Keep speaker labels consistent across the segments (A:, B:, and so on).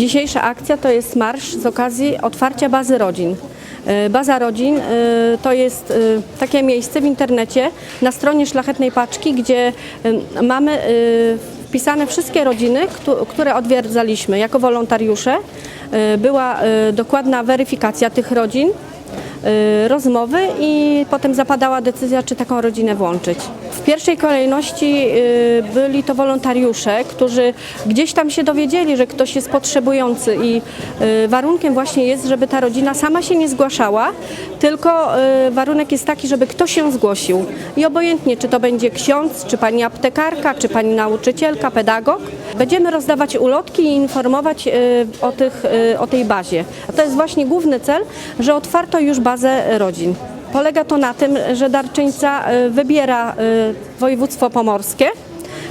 A: Dzisiejsza akcja to jest marsz z okazji otwarcia bazy rodzin. E, Baza Rodzin e, to jest e, takie miejsce w internecie na stronie Szlachetnej Paczki, gdzie mamy wpisane wszystkie rodziny, któ- które odwiedzaliśmy jako wolontariusze. Była dokładna weryfikacja tych rodzin, rozmowy i potem zapadała decyzja, czy taką rodzinę włączyć. W pierwszej kolejności e, byli to wolontariusze, którzy gdzieś tam się dowiedzieli, że ktoś jest potrzebujący i e, warunkiem właśnie jest, żeby ta rodzina sama się nie zgłaszała, tylko e, warunek jest taki, żeby ktoś się zgłosił. I obojętnie, czy to będzie ksiądz, czy pani aptekarka, czy pani nauczycielka, pedagog, będziemy rozdawać ulotki i informować o, tych, o tej bazie. To jest właśnie główny cel, że otwarto już bazę rodzin. Polega to na tym, że darczyńca e, wybiera e, województwo pomorskie,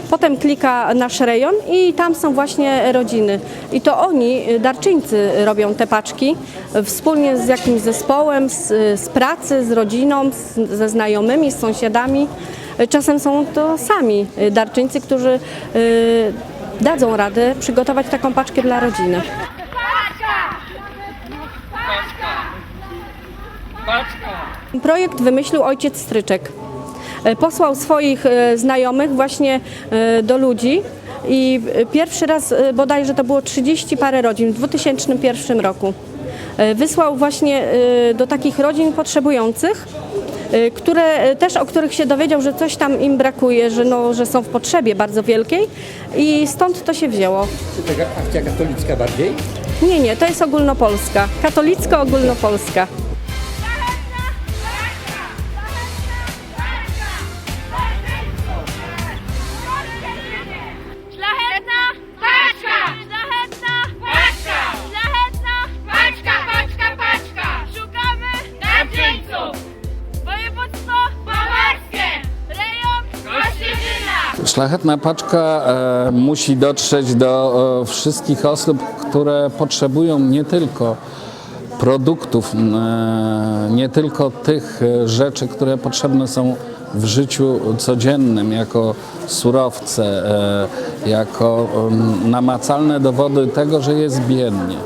A: Potem klika nasz rejon i tam są właśnie rodziny. I to oni, y, darczyńcy, robią te paczki wspólnie z jakimś zespołem, z, z pracy, z rodziną, z, ze znajomymi, z sąsiadami. Czasem są to sami darczyńcy, którzy y, dadzą radę przygotować taką paczkę dla rodziny. Projekt wymyślił ojciec Stryczek. E, Posłał swoich e, znajomych właśnie e, do ludzi i pierwszy raz bodajże to było 30 parę rodzin w 2001 roku. Wysłał właśnie do takich rodzin potrzebujących, które też o których się dowiedział, że coś tam im brakuje, że, no, że są w potrzebie bardzo wielkiej i stąd to się wzięło.
B: Czy taka akcja katolicka bardziej?
A: Nie, nie, to jest ogólnopolska, katolicko-ogólnopolska.
C: Szlachetna paczka
D: e, musi dotrzeć do e, wszystkich osób, które potrzebują nie tylko produktów, e, nie tylko tych rzeczy, które potrzebne są w życiu codziennym, jako surowce, jako namacalne dowody tego, że jest biednie.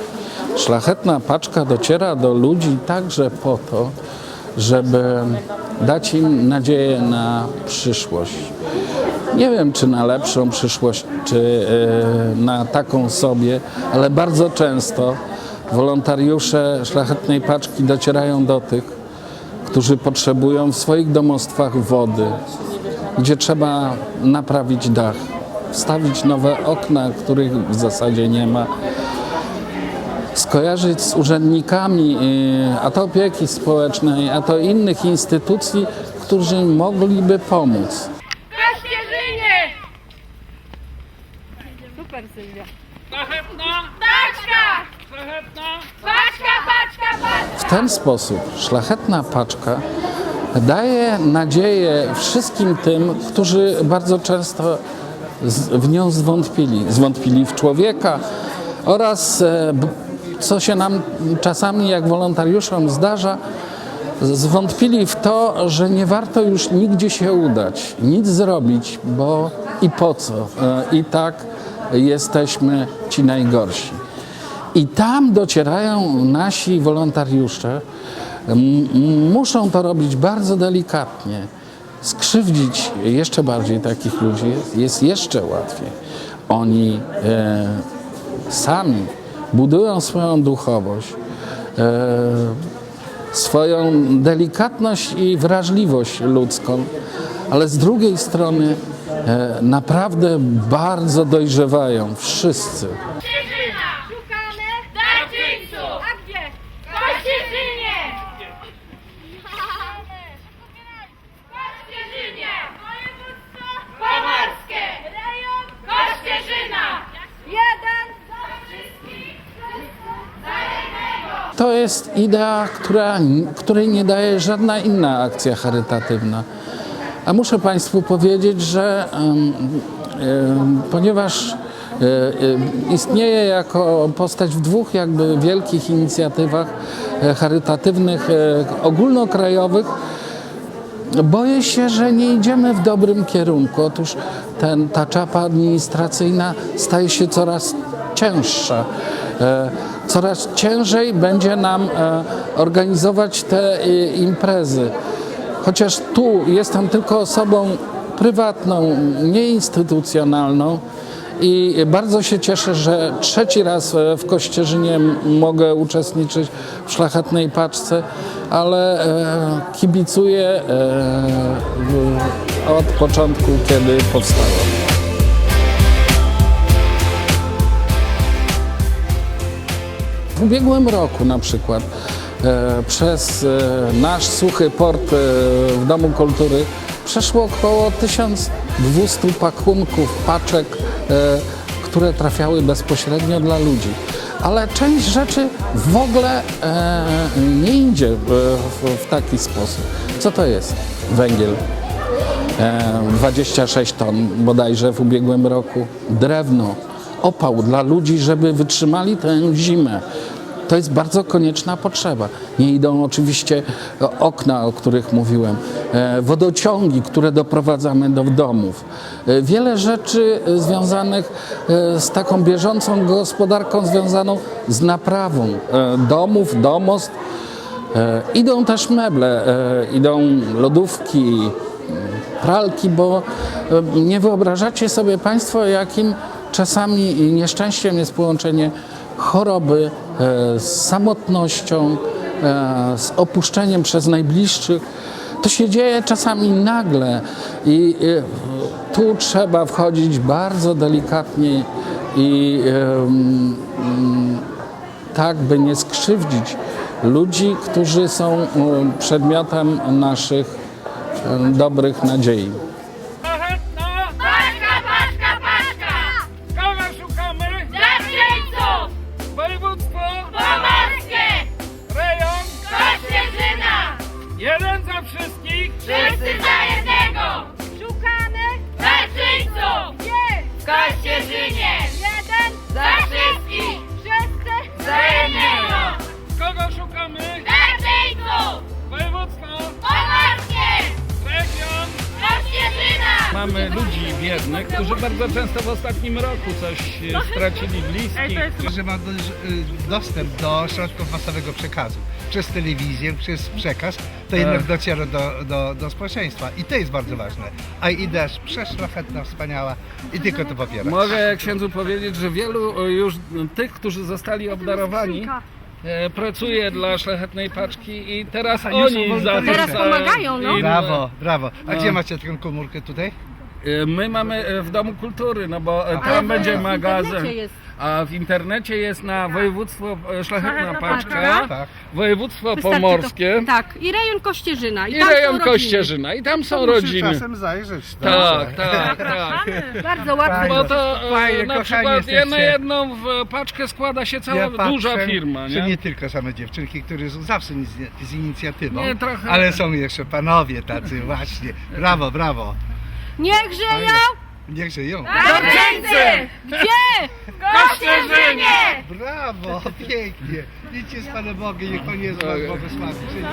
D: Szlachetna paczka dociera do ludzi także po to, żeby dać im nadzieję na przyszłość. Nie wiem, czy na lepszą przyszłość, czy e, na taką sobie, ale bardzo często wolontariusze Szlachetnej Paczki docierają do tych, którzy potrzebują w swoich domostwach wody, gdzie trzeba naprawić dach, wstawić nowe okna, których w zasadzie nie ma, skojarzyć z urzędnikami, y, a to opieki społecznej, a to innych instytucji, którzy mogliby pomóc.
C: Kościerzynie!
A: Super Sylwia.
C: Paczka! Paczka, paczka, paczka!
D: W ten sposób szlachetna paczka daje nadzieję wszystkim tym, którzy bardzo często w nią zwątpili. Zwątpili w człowieka oraz, e, co się nam czasami jak wolontariuszom zdarza, zwątpili w to, że nie warto już nigdzie się udać, nic zrobić, bo i po co? E, I tak jesteśmy ci najgorsi. I tam docierają nasi wolontariusze. Muszą to robić bardzo delikatnie. Skrzywdzić jeszcze bardziej takich ludzi jest, jeszcze łatwiej. Oni e, sami budują swoją duchowość, e, swoją delikatność i wrażliwość ludzką, ale z drugiej strony naprawdę bardzo dojrzewają wszyscy. To jest idea, która, której nie daje żadna inna akcja charytatywna. A muszę Państwu powiedzieć, że ponieważ e, e, istnieje jako postać w dwóch jakby wielkich inicjatywach e, charytatywnych ogólnokrajowych, Boję się, że nie idziemy w dobrym kierunku. Otóż ten, ta czapa administracyjna staje się coraz cięższe. E, Coraz ciężej będzie nam organizować te imprezy. Chociaż tu jestem tylko osobą prywatną, nieinstytucjonalną i bardzo się cieszę, że trzeci raz e, w Kościerzynie mogę uczestniczyć w szlachetnej paczce, ale e, kibicuję e, od początku, kiedy powstała. W ubiegłym roku na przykład przez e, nasz suchy port e, w Domu Kultury przeszło około 1200 pakunków, paczek, e, które trafiały bezpośrednio dla ludzi. Ale część rzeczy w ogóle e, nie idzie w, taki sposób. Co to jest? Węgiel. E, 26 ton bodajże w ubiegłym roku. Drewno, opał dla ludzi, żeby wytrzymali tę zimę. To jest bardzo konieczna potrzeba. Nie idą oczywiście okna, o których mówiłem, e, wodociągi, które doprowadzamy do domów. E, Wiele rzeczy e, związanych e, z taką bieżącą gospodarką, związaną z naprawą e, domów, domostw. E, Idą też meble, e, idą lodówki, pralki, bo e, nie wyobrażacie sobie Państwo, jakim czasami nieszczęściem jest połączenie choroby e, z samotnością, e, z opuszczeniem przez najbliższych. To się dzieje czasami nagle i e, tu trzeba wchodzić bardzo delikatnie i tak, by nie skrzywdzić ludzi, którzy są przedmiotem naszych dobrych nadziei.
C: Wszyscy za jednego! Szukamy darczyńców! Jest! W Kościerzynie! Jeden za wszystkich! Wszyscy za jednego!
B: Kogo szukamy?
C: Darczyńców!
B: Województwo!
C: Pomorskie!
B: Region!
C: Kościerzyna!
E: Mamy ludzi biednych, którzy bardzo często w ostatnim roku coś e, stracili bliskich.
F: że ma do, y, dostęp do środków masowego przekazu. Przez telewizję, przez przekaz, to jednak dociera do, do, do społeczeństwa. I to jest bardzo ważne. A idea jest przeszlachetna, wspaniała i tylko to popiera.
E: Mogę księdzu powiedzieć, że wielu e, już tych, którzy zostali obdarowani, e, pracuje dla szlachetnej paczki i teraz
F: Aha, już są
E: oni za
F: wolontariusze.
E: to
A: Teraz pomagają, no.
F: Brawo, brawo. A
E: No.
F: gdzie macie taką komórkę tutaj?
E: E, My mamy e, w Domu Kultury, no bo
A: Ale
E: tam będzie magazyn.
A: jest.
E: A w internecie jest na województwo e, Szlachetna Paczka,
A: Paczka.
F: Tak.
E: województwo
A: Wystarczy
E: pomorskie
A: To, tak, i rejon Kościerzyna. I,
E: i
A: tam są
E: rejon
A: rodziny.
E: Kościerzyna. I tam są rodziny.
F: czasem zajrzeć.
E: Tak, tak, tak.
A: Bardzo łatwo.
F: Fajnie.
E: Bo to e,
F: Fajnie,
E: na
F: kochani
E: przykład
F: jesteście.
E: na jedną w paczkę składa się cała
F: Ja
E: duża
F: patrzę,
E: firma,
F: że
E: nie?
F: nie tylko same dziewczynki, które są zawsze z, z inicjatywą,
E: Nie, trochę-
F: ale są jeszcze panowie tacy właśnie. Brawo, brawo.
A: Niech żyją!
F: Niech żyją!
C: Gorczyńcy!
A: Gdzie?
C: Kościerzynie!
F: Brawo, pięknie! Idźcie z Panem Bogiem, niech Pan jest Bóg błogosławi. Żyj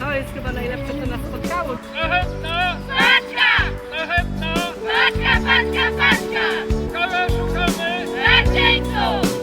A: To jest chyba najlepsze, co nas spotkało.
C: Paczka! Paczka, paczka, paczka! Kogo szukamy? Gorczyńców!